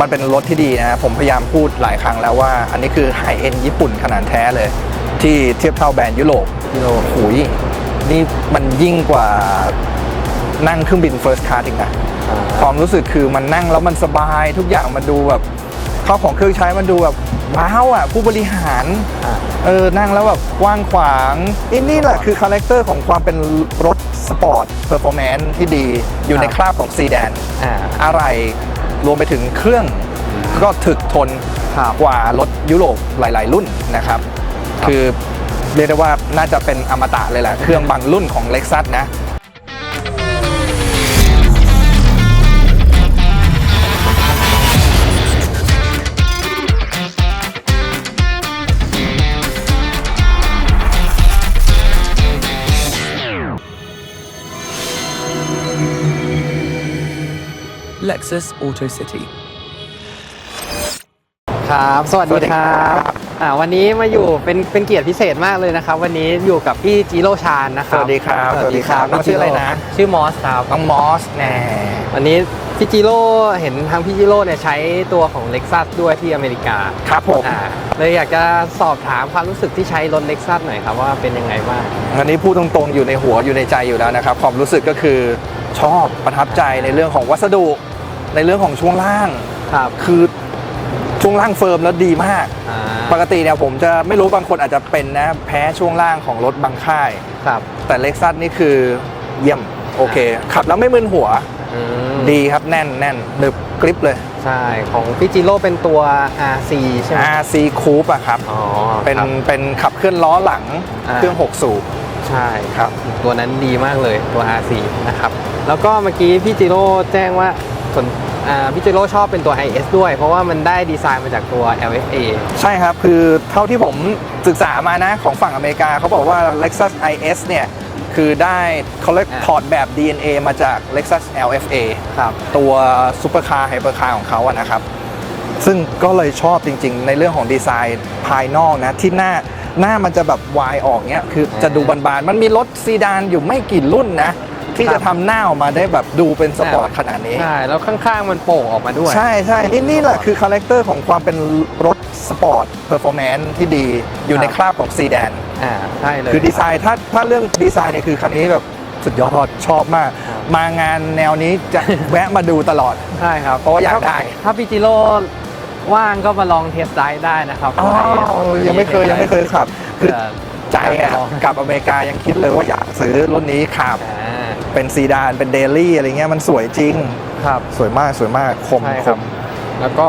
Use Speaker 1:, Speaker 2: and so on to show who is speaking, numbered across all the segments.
Speaker 1: มันเป็นรถที่ดีนะผมพยายามพูดหลายครั้งแล้วว่า อันนี้คือไฮเอ็นญี่ปุ่นขนาดแท้เลย ที่เทียบเท่าแบรนด์ยุโรปยุโรปหุยนี่มันยิ่งกว่านั่งเครื่องบินเฟิร์สคลาสอีกนะความรู้สึกคือมันนั่งแล้วมันสบายทุกอย่างมันดูแบบข้าวของเครื่องใช้มันดูแบบว้าวอะผู้บริหาร
Speaker 2: อ่า
Speaker 1: เออนั่งแล้วแบบกว้างขวางนี่นี่แหละคือคาแรคเตอร์ของความเป็นรถสปอร์ตเพอร์ฟอร์แมนซ์ที่ดีอยู่ในคราบของซีแดน
Speaker 2: อ่า
Speaker 1: อะไร รวมไปถึงเครื่องก็ถึกทน
Speaker 2: ครับ
Speaker 1: กว่ารถยุโรปหลาย ๆ รุ่นนะครับ คือเรียกได้ว่าน่าจะเป็นอมตะเลยแหละ เครื่องบางรุ่นของ Lexus นะ
Speaker 3: Lexus Auto City.
Speaker 2: ครับ สวัส
Speaker 1: สวั
Speaker 2: ดี
Speaker 1: สดี
Speaker 2: ค
Speaker 1: ครั
Speaker 2: รับบอ่าวันนี้มาอยู่เป็นเป็นเกียรติพิเศษมากเลยนะครับ วันนี้อยู่กับพี่จิโร่ชาญนะค
Speaker 1: ส
Speaker 2: รับ
Speaker 1: วัสดีครับ
Speaker 2: สวัสดีครับ
Speaker 1: น้องชื่ออะไรนะ
Speaker 2: ชื่อมอสครับ
Speaker 1: น้องมอสแน่
Speaker 2: วันนี้พี่จิโร่เห็นทางพี่จิโร่เนี่ยใช้ตัวของ Lexus ด้วยที่อเมริกา
Speaker 1: ครับผม
Speaker 2: อ่าเลยอยากจะสอบถามความรู้สึกที่ใช้รถ Lexus หน่อยครับว่าเป็นยังไงบ้าง
Speaker 1: อันนี้พูดตรงๆอยู่ในหัวอยู่ในใจอยู่แล้วนะครับความรู้สึกก็คือชอบประทับใจในเรื่องของวัสดุ ในเรื่องของช่วงล่าง
Speaker 2: ครับ
Speaker 1: คือช่วงล่างเฟิร์มแล้วดีมาก
Speaker 2: อ่า
Speaker 1: ปกติเนี่ยผมจะไม่รู้บางคนอาจจะเป็นนะ แพ้ช่วงล่างของรถบางค่าย
Speaker 2: ครับ
Speaker 1: แต่เล็กซัสนี่คือเยี่ยม โอเค ขับแล้วไม่มึนหัว
Speaker 2: อืม
Speaker 1: ดีครับแน่นแน่นหนึบกริปเลย
Speaker 2: ใช่ ของพี่จิโร่เป็นตัว RC ใช่ไหม
Speaker 1: RC Coupe อะครับ
Speaker 2: อ๋อ
Speaker 1: เป็น
Speaker 2: ครับ
Speaker 1: เป็นขับเคลื่อนล้อหลัง
Speaker 2: อ่า
Speaker 1: เครื่อง6สูบ
Speaker 2: ใช่
Speaker 1: ครับ
Speaker 2: ตัวนั้นดีมากเลยตัว R4 นะครับ แล้วก็เมื่อกี้พี่จิโร่แจ้งว่า สนอ่าพี่จิโร่ชอบเป็นตัว IS ด้วย เพราะว่ามันได้ดีไซน์มาจากตัว LFA
Speaker 1: ใช่ครับ คือเท่าที่ผมศึกษามานะของฝั่งอเมริกาเขาบอกว่า Lexus IS เนี่ย คือได้เขาเรียก
Speaker 2: อ่า
Speaker 1: ถอดแบบ DNA มาจาก Lexus LFA
Speaker 2: ครับ
Speaker 1: ตัวซูเปอร์คาร์ไฮเปอร์คาร์ของเขาอะนะครับ ซึ่งก็เลยชอบจริงๆ ในเรื่องของดีไซน์ภายนอกนะ ที่หน้าหน้ามันจะแบบวายออกเนี้ยคือจะดูบานๆ มันมีรถซีดานอยู่ไม่กี่รุ่นนะ ที่
Speaker 2: ครับ
Speaker 1: จะทำหน้าออกมาได้แบบดูเป็นสปอร์ตขนาดนี้
Speaker 2: ใช่ แล้วข้างๆมันโป่งออกมาด้วย
Speaker 1: ใช่ใช่นี่นี่แหละคือคาแรคเตอร์ของความเป็นรถสปอร์ตเพอร์ฟอร์แมนซ์ที่ดีอยู่ใน
Speaker 2: ครับ
Speaker 1: คราบของซีแดน
Speaker 2: อ่าใช่เลย
Speaker 1: คือดีไซน์ถ้าถ้าเรื่องดีไซน์เนี่ยคือคันนี้แบบสุดยอดชอบมาก
Speaker 2: ครับ
Speaker 1: มางานแนวนี้จะแวะมาดูตลอด
Speaker 2: ใช่ครับ
Speaker 1: เพราะว่าอยากได้
Speaker 2: ถ้าพี่จิโร่ว่างก็มาลองเทสไดรฟ์ได้นะครับ
Speaker 1: อ๋อยังไม่เคยยังไม่เคยขับคือ
Speaker 2: เผื่อ
Speaker 1: ใจอะ
Speaker 2: ลอง
Speaker 1: กลับอเมริกายังคิดเลยว่าอยากซื้อรุ่นนี้ขับ
Speaker 2: อ่า
Speaker 1: เป็นซีดานเป็นเดลี่อะไรเงี้ยมันสวยจริง
Speaker 2: ครับ
Speaker 1: สวยมากสวยมากคม
Speaker 2: ใช่
Speaker 1: ค
Speaker 2: ครับ
Speaker 1: ม
Speaker 2: แล้วก็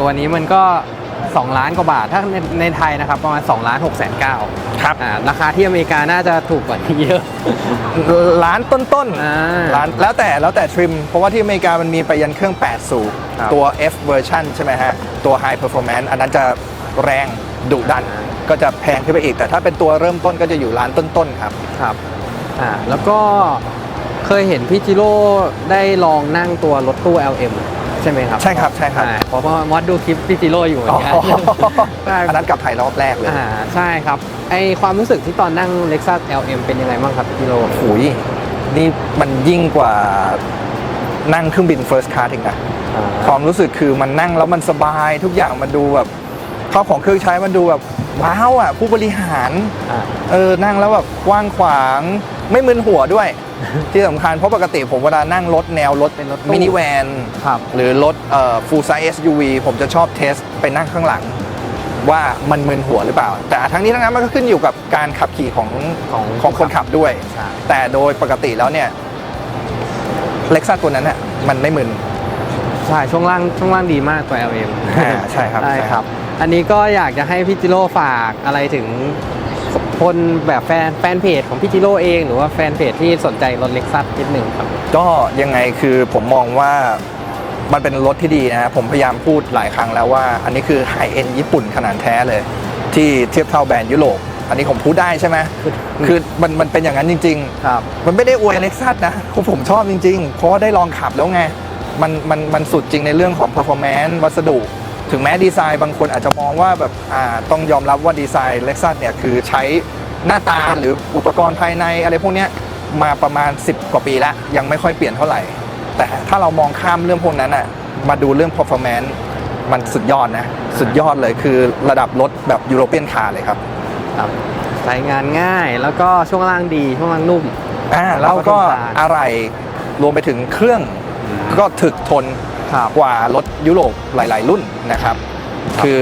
Speaker 2: ตัวนี้มันก็ 2 ล้านกว่าบาทถ้าในในไทยนะครับประมาณ2ล้าน6แสนเก้า
Speaker 1: ครับ
Speaker 2: อ่าราคาที่อเมริกาน่าจะถูกกว่านี้เยอะ
Speaker 1: ร้านต้น
Speaker 2: อ่า
Speaker 1: ๆร้านแล้วแต่แล้วแต่ทริม เพราะว่าที่อเมริกามันมีไปยันเครื่อง 8 สูบ
Speaker 2: ครับ
Speaker 1: ตัว F version ใช่ไหมฮะ ตัว High Performance อันนั้นจะแรงดุดัน
Speaker 2: อ่า
Speaker 1: ก็จะแพงขึ้นไปอีก แต่ถ้าเป็นตัวเริ่มต้นก็จะอยู่ร้านต้นๆครับ
Speaker 2: ครับอ่าแล้วก็ เคยเห็นพี่จิโร่ได้ลองนั่งตัวรถตู้ LM ใช่ไหมครับ
Speaker 1: ใช่ครับใช่ครับ
Speaker 2: อ่าเพราะว่ามอดดูคลิปพี่จิโร่อยู่เหมือนกันใช่
Speaker 1: อันนั้นกลับไทยรอบแรกเลย
Speaker 2: อ่าใช่ครับ ไอความรู้สึกที่ตอนนั่ง Lexus LM เป็นยังไงบ้างครับพี่จิโร่
Speaker 1: หุยนี่มันยิ่งกว่านั่งเครื่องบิน first class อีกนะ
Speaker 2: อ่า
Speaker 1: ความรู้สึกคือมันนั่งแล้วมันสบายทุกอย่างมันดูแบบข้าวของเครื่องใช้มันดูแบบว้าวอะผู้บริหาร
Speaker 2: อ่า
Speaker 1: เออนั่งแล้วแบบกว้างขวางไม่มึนหัวด้วย ที่สำคัญเพราะปกติผมเวลานั่งรถแนวรถ
Speaker 2: เป็นรถตู้
Speaker 1: มินิแวน
Speaker 2: ครับ
Speaker 1: หรือรถเอ่อ full size SUV ผมจะชอบเทสไปนั่งข้างหลัง ว่ามันมึนหัวหรือเปล่า แต่ทั้งนี้ทั้งนั้นมันก็ขึ้นอยู่กับการขับขี่ของ
Speaker 2: ของ
Speaker 1: ของคนขับด้วย
Speaker 2: ใช่
Speaker 1: แต่โดยปกติแล้วเนี่ยเล็กซัสตัวนั้นน่ะมันไม่มึน
Speaker 2: ใช่ช่วงล่างช่วงล่างดีมากตัว LM
Speaker 1: อ่าใช่ครับ
Speaker 2: ใช่
Speaker 1: ใช่
Speaker 2: ค
Speaker 1: ครั
Speaker 2: รับ
Speaker 1: บ
Speaker 2: อันนี้ก็อยากจะให้พี่จิโร่ฝากอะไรถึง คนแบบแฟนแฟนเพจของพี่จิโร่เอง หรือว่าแฟนเพจที่สนใจรถเล็กซัสนิดหนึ่งครับ
Speaker 1: ก็ยังไงคือผมมองว่ามันเป็นรถที่ดีนะผมพยายามพูดหลายครั้งแล้วว่า อันนี้คือไฮเอ็นญี่ปุ่นขนาดแท้เลย ที่เทียบเท่าแบรนด์ยุโรปอันนี้ผมพูดได้ใช่ไหมคือมันมันเป็นอย่างนั้นจริงๆ
Speaker 2: ครับ
Speaker 1: มันไม่ได้อวยเล็กซัสนะเพราะผมชอบจริง ๆ เพราะว่าได้ลองขับแล้วไงมันมันมันสุดจริงในเรื่องของ performance วัสดุ ถึงแม้ดีไซน์บางคนอาจจะมองว่าแบบอ่าต้องยอมรับว่าดีไซน์เล็กซัสเนี่ยคือใช้หน้าตาหรืออุปกรณ์ภายในอะไรพวกเนี้ยมาประมาณ 10 กว่าปีแล้ว ยังไม่ค่อยเปลี่ยนเท่าไหร่ แต่ถ้าเรามองข้ามเรื่องพวกนั้นอะมาดูเรื่อง performance มันสุดยอดนะ สุดยอดเลยคือระดับรถแบบยุโรเปียนคาร์เลยครับ
Speaker 2: ครับใช้งานง่ายแล้วก็ช่วงล่างดีช่วงล่างนุ่ม
Speaker 1: อ่าแล้วก็
Speaker 2: แล้วก็ทนทาน
Speaker 1: อะไรรวมไปถึงเครื่องก็ถึกทน
Speaker 2: ครับ
Speaker 1: กว่ารถยุโรปหลาย ๆ รุ่นนะครับ
Speaker 2: ครับ
Speaker 1: คือ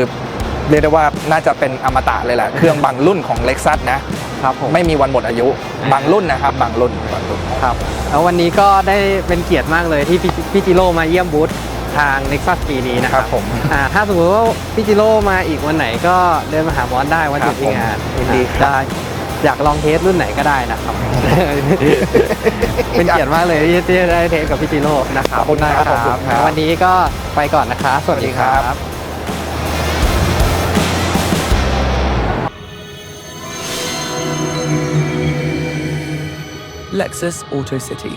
Speaker 1: เรียกได้ว่าน่าจะเป็นอมตะเลยแหละ เครื่องบางรุ่นของเล็กซัสนะ
Speaker 2: ครับผม
Speaker 1: ไม่มีวันหมดอายุ
Speaker 2: อ่า
Speaker 1: บางรุ่นนะครับ บางรุ่นบางรุ่น
Speaker 2: ครับแล้ววันนี้ก็ได้เป็นเกียรติมากเลยที่พี่พี่จิโร่มาเยี่ยมบูธทาง Nexus ปีนี้นะค
Speaker 1: ค
Speaker 2: รั
Speaker 1: รั
Speaker 2: บบ
Speaker 1: ผม
Speaker 2: อ่าถ้าสมมติว่าพี่จิโร่มาอีกวันไหนก็เดินมาหาบอสได้วันหยุดที่งาน
Speaker 1: ครับผมยินดีครับ
Speaker 2: ได้ อยากลองเทสรุ่นไหนก็ได้นะครับ เป็นเกียรติมากเลยที่ที่ได้เทสกับพี่จิโร่นะครับ
Speaker 1: ขอบคุณมากครับขอบคุณครับ
Speaker 2: วันนี้ก็ไปก่อนนะครับสวัสดีครั
Speaker 1: สวัสดีครับบ
Speaker 3: Lexus Auto City.